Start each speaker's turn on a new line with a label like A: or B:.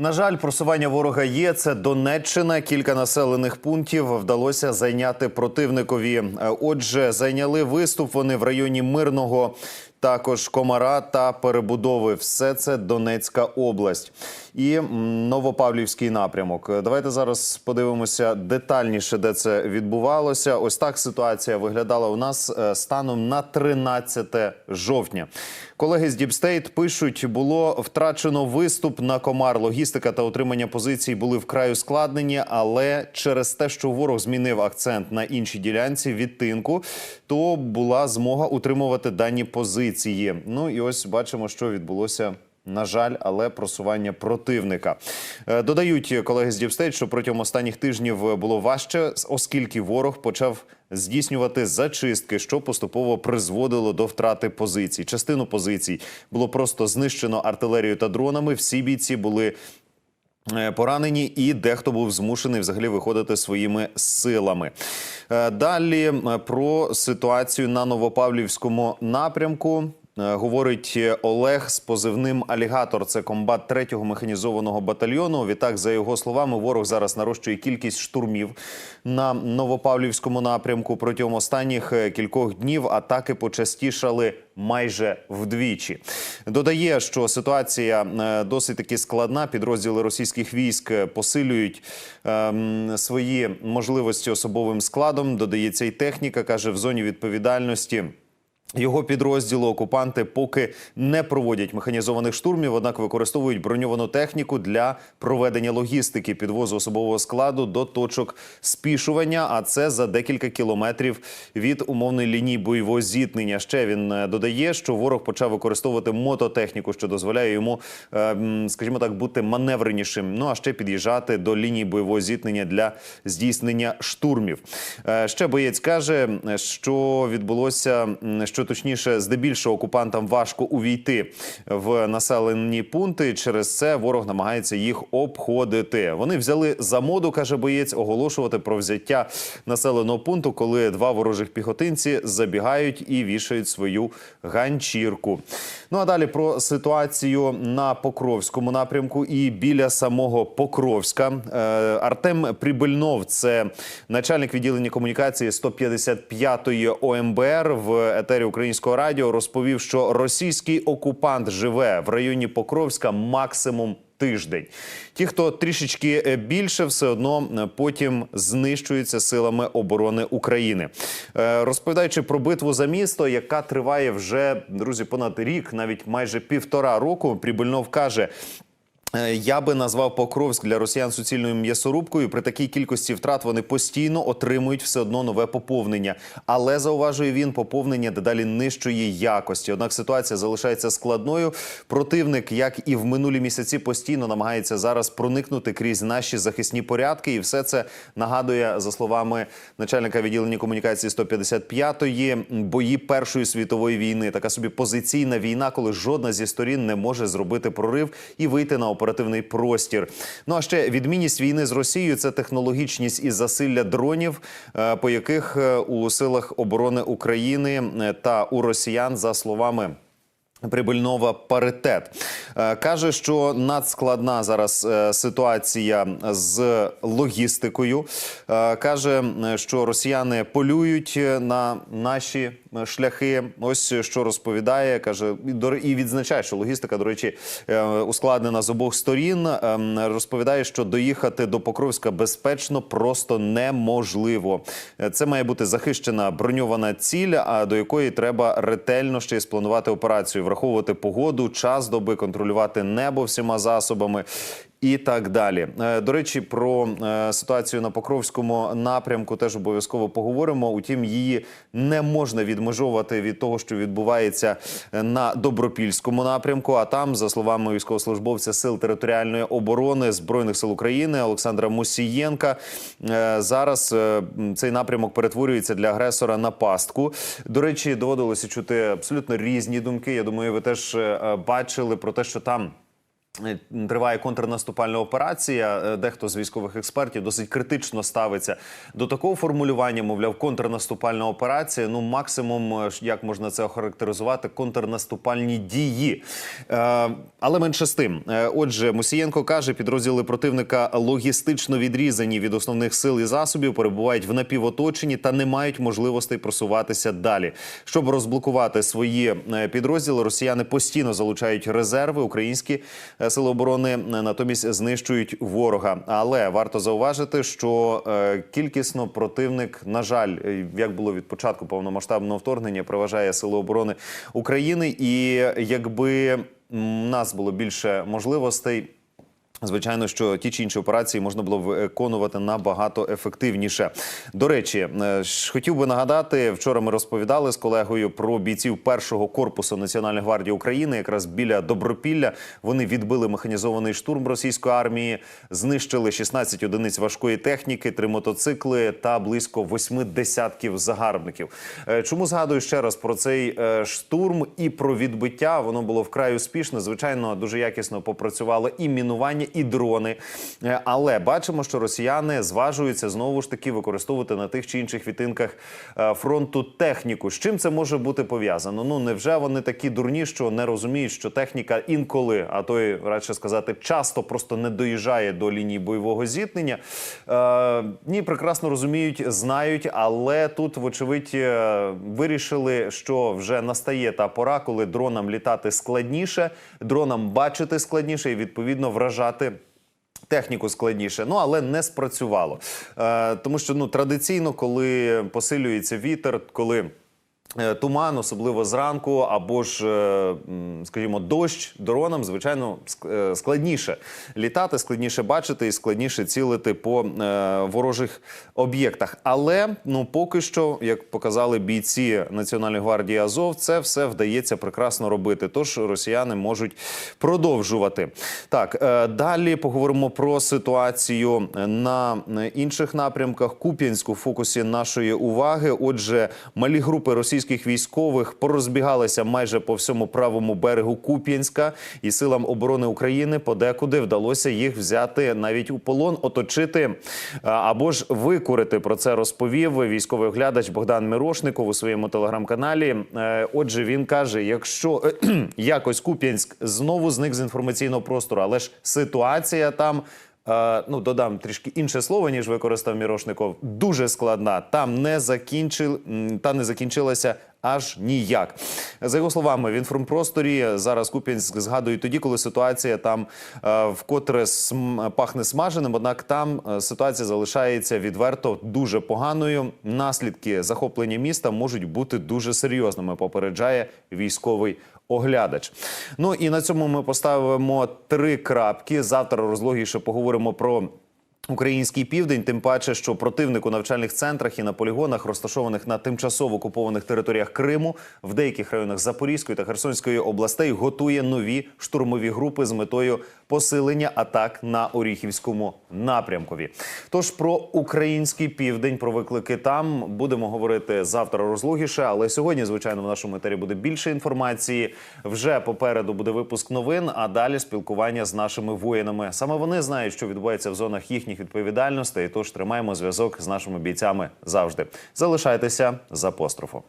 A: На жаль, просування ворога є. Це Донеччина. Кілька населених пунктів вдалося зайняти противникові. Е, Отже, зайняли виступ вони в районі Мирного, також Комара та перебудови. Все це Донецька область і Новопавлівський напрямок. Давайте зараз подивимося детальніше, де це відбувалося. Ось так ситуація виглядала у нас е, станом на 13 жовтня. Колеги з Діпстейт пишуть, було втрачено виступ на комар. Логістика та утримання позицій були вкрай ускладнені, але через те, що ворог змінив акцент на іншій ділянці відтинку, то була змога утримувати дані позиції. Ну і ось бачимо, що відбулося. На жаль, але просування противника Е, додають колеги з Діпстейт, що протягом останніх тижнів було важче, оскільки ворог почав здійснювати зачистки, що поступово призводило до втрати позицій. Частину позицій було просто знищено артилерією та дронами. Всі бійці були поранені, і дехто був змушений взагалі виходити своїми силами. Е, Далі е, про ситуацію на Новопавлівському напрямку. Е, Говорить Олег з позивним Алігатор. Це комбат 3-го механізованого батальйону. Відтак, за його словами, ворог зараз нарощує кількість штурмів на Новопавлівському напрямку. Протягом останніх е, кількох днів атаки почастішали майже вдвічі. Додає, що ситуація е, досить таки складна. Підрозділи російських військ е, посилюють ем, свої можливості особовим складом. Додається і техніка. каже в зоні відповідальності. Його підрозділу окупанти поки не проводять механізованих штурмів, однак використовують броньовану техніку для проведення логістики підвозу особового складу до точок спішування. А це за декілька кілометрів від умовної лінії бойового зіткнення. Ще він е, додає, що ворог почав використовувати мототехніку, що дозволяє йому, е, скажімо так, бути маневренішим. Ну а ще під'їжджати до лінії бойового зіткнення для здійснення штурмів. Е, Ще боєць каже, що відбулося, м, що точніше, здебільшого окупантам важко увійти в населені пункти. Через це ворог намагається їх обходити. Вони взяли за моду, каже боєць, оголошувати про взяття населеного пункту, коли два ворожих піхотинці забігають і вішають свою ганчірку. Ну а далі про ситуацію на Покровському напрямку і біля самого Покровська. Е, Артем Прибильнов, це начальник відділення комунікації 155-ї ОМБР в етері українського радіо, розповів, що російський окупант живе в районі Покровська максимум. Тиждень ті, хто трішечки е, більше, все одно е, потім знищуються силами оборони України. Е, Розповідаючи про битву за місто, яка триває вже друзі понад рік, навіть майже півтора року. Прибильнов каже. Е, Я би назвав Покровськ для росіян суцільною м'ясорубкою. При такій кількості втрат вони постійно отримують все одно нове поповнення. Але зауважує він, поповнення дедалі нижчої якості. Однак ситуація залишається складною. Противник, як і в минулі місяці, постійно намагається зараз проникнути крізь наші захисні порядки, і все це нагадує за словами начальника відділення комунікації 155-ї бої Першої світової війни. Така собі позиційна війна, коли жодна зі сторін не може зробити прорив і вийти на оперативний простір. Ну а ще відмінність війни з Росією це технологічність і засилля дронів, е, по яких е, у силах оборони України е, та у росіян за словами. Прибильнова паритет Е, каже, що надскладна зараз е, ситуація з логістикою. Е, Каже, що росіяни полюють на наші шляхи. Ось що розповідає. каже і відзначає, що логістика, до речі, ускладнена з обох сторін. Ем, Розповідає, що доїхати до Покровська безпечно просто неможливо. Це має бути захищена броньована ціль, а до якої треба ретельно ще й спланувати операцію, враховувати погоду, час доби, контролювати небо всіма засобами. І так далі. Е, До речі, про е, ситуацію на Покровському напрямку теж обов'язково поговоримо. Утім, її не можна відмежовувати від того, що відбувається е, на Добропільському напрямку. А там, за словами військовослужбовця Сил територіальної оборони збройних сил України Олександра Мусієнка, зараз цей напрямок перетворюється для агресора на пастку. До речі, доводилося чути абсолютно різні думки. Я думаю, ви теж бачили про те, що там. Е, Триває контрнаступальна операція. Е, Дехто з військових експертів досить критично ставиться до такого формулювання. Мовляв, контрнаступальна операція. Ну, максимум, е, як можна це охарактеризувати, контрнаступальні дії. Але менше з тим. Отже, Мусієнко каже, підрозділи противника логістично відрізані від основних сил і засобів, перебувають в напівоточенні та не мають можливостей просуватися далі. Щоб розблокувати свої підрозділи, росіяни постійно залучають резерви. Українські сили оборони натомість знищують ворога. Але варто зауважити, що е, кількісно противник, на жаль, е, як було від початку повномасштабного вторгнення, переважає сили оборони України. І якби у нас було більше можливостей. Звичайно, що ті чи інші операції можна було виконувати набагато ефективніше. До речі, е, хотів би нагадати, вчора ми розповідали з колегою про бійців першого корпусу Національної гвардії України, якраз біля Добропілля. Вони відбили механізований штурм російської армії, знищили 16 одиниць важкої техніки, три мотоцикли та близько восьми десятків загарбників. Е, Чому згадую ще раз про цей е, штурм і про відбиття? Воно було вкрай успішне. Звичайно, дуже якісно попрацювало і мінування, і дрони. Е, Але бачимо, що росіяни зважуються знову ж таки використовувати на тих чи інших відтинках е, фронту техніку. З чим це може бути пов'язано? Ну невже вони такі дурні, що не розуміють, що техніка інколи, а то й радше сказати, часто просто не доїжджає до лінії бойового зіткнення? Е, ні, прекрасно розуміють, знають, але тут, вочевидь, е, вирішили, що вже настає та пора, коли дронам літати складніше, дронам бачити складніше і відповідно вражати. Техніку складніше, ну але не спрацювало. Е, тому що ну традиційно, коли посилюється вітер, коли туман, особливо зранку, або ж, е, скажімо, дощ дронам, звичайно, е, складніше літати, складніше бачити і складніше цілити по е, ворожих об'єктах. Але ну поки що, як показали бійці Національної гвардії Азов, це все вдається прекрасно робити. Тож росіяни можуть продовжувати. Так, е, далі поговоримо про ситуацію на інших напрямках. Куп'янську в фокусі нашої уваги. Отже, малі групи російських військових порозбігалися майже по всьому правому берегу Куп'янська, і силам оборони України подекуди вдалося їх взяти навіть у полон, оточити або ж викурити. Про це розповів військовий оглядач Богдан Мирошников у своєму телеграм-каналі. Е, Отже, він каже: якщо е, якось Куп'янськ знову зник з інформаційного простору, але ж ситуація там. Е, Ну, додам трішки інше слово, ніж використав Мірошников. Дуже складна. Там не закінчил, та не закінчилася аж ніяк. За його словами, в інформпросторі зараз Куп'янськ згадують тоді, коли ситуація там е, вкотре пахне смаженим. Однак там е, ситуація залишається відверто дуже поганою. Наслідки захоплення міста можуть бути дуже серйозними. Попереджає військовий оглядач. Ну і на цьому ми поставимо три крапки. Завтра розлогіше поговоримо про. Український південь, тим паче, що противник у навчальних центрах і на полігонах, розташованих на тимчасово окупованих територіях Криму, в деяких районах Запорізької та Херсонської областей, готує нові штурмові групи з метою посилення атак на Оріхівському напрямкові. Тож про український південь, про виклики там будемо говорити завтра розлогіше. Але сьогодні, звичайно, в нашому етері буде більше інформації. Вже попереду буде випуск новин, а далі спілкування з нашими воїнами. Саме вони знають, що відбувається в зонах їхніх відповідальностей. Тож тримаємо зв'язок з нашими бійцями завжди. Залишайтеся з апострофом.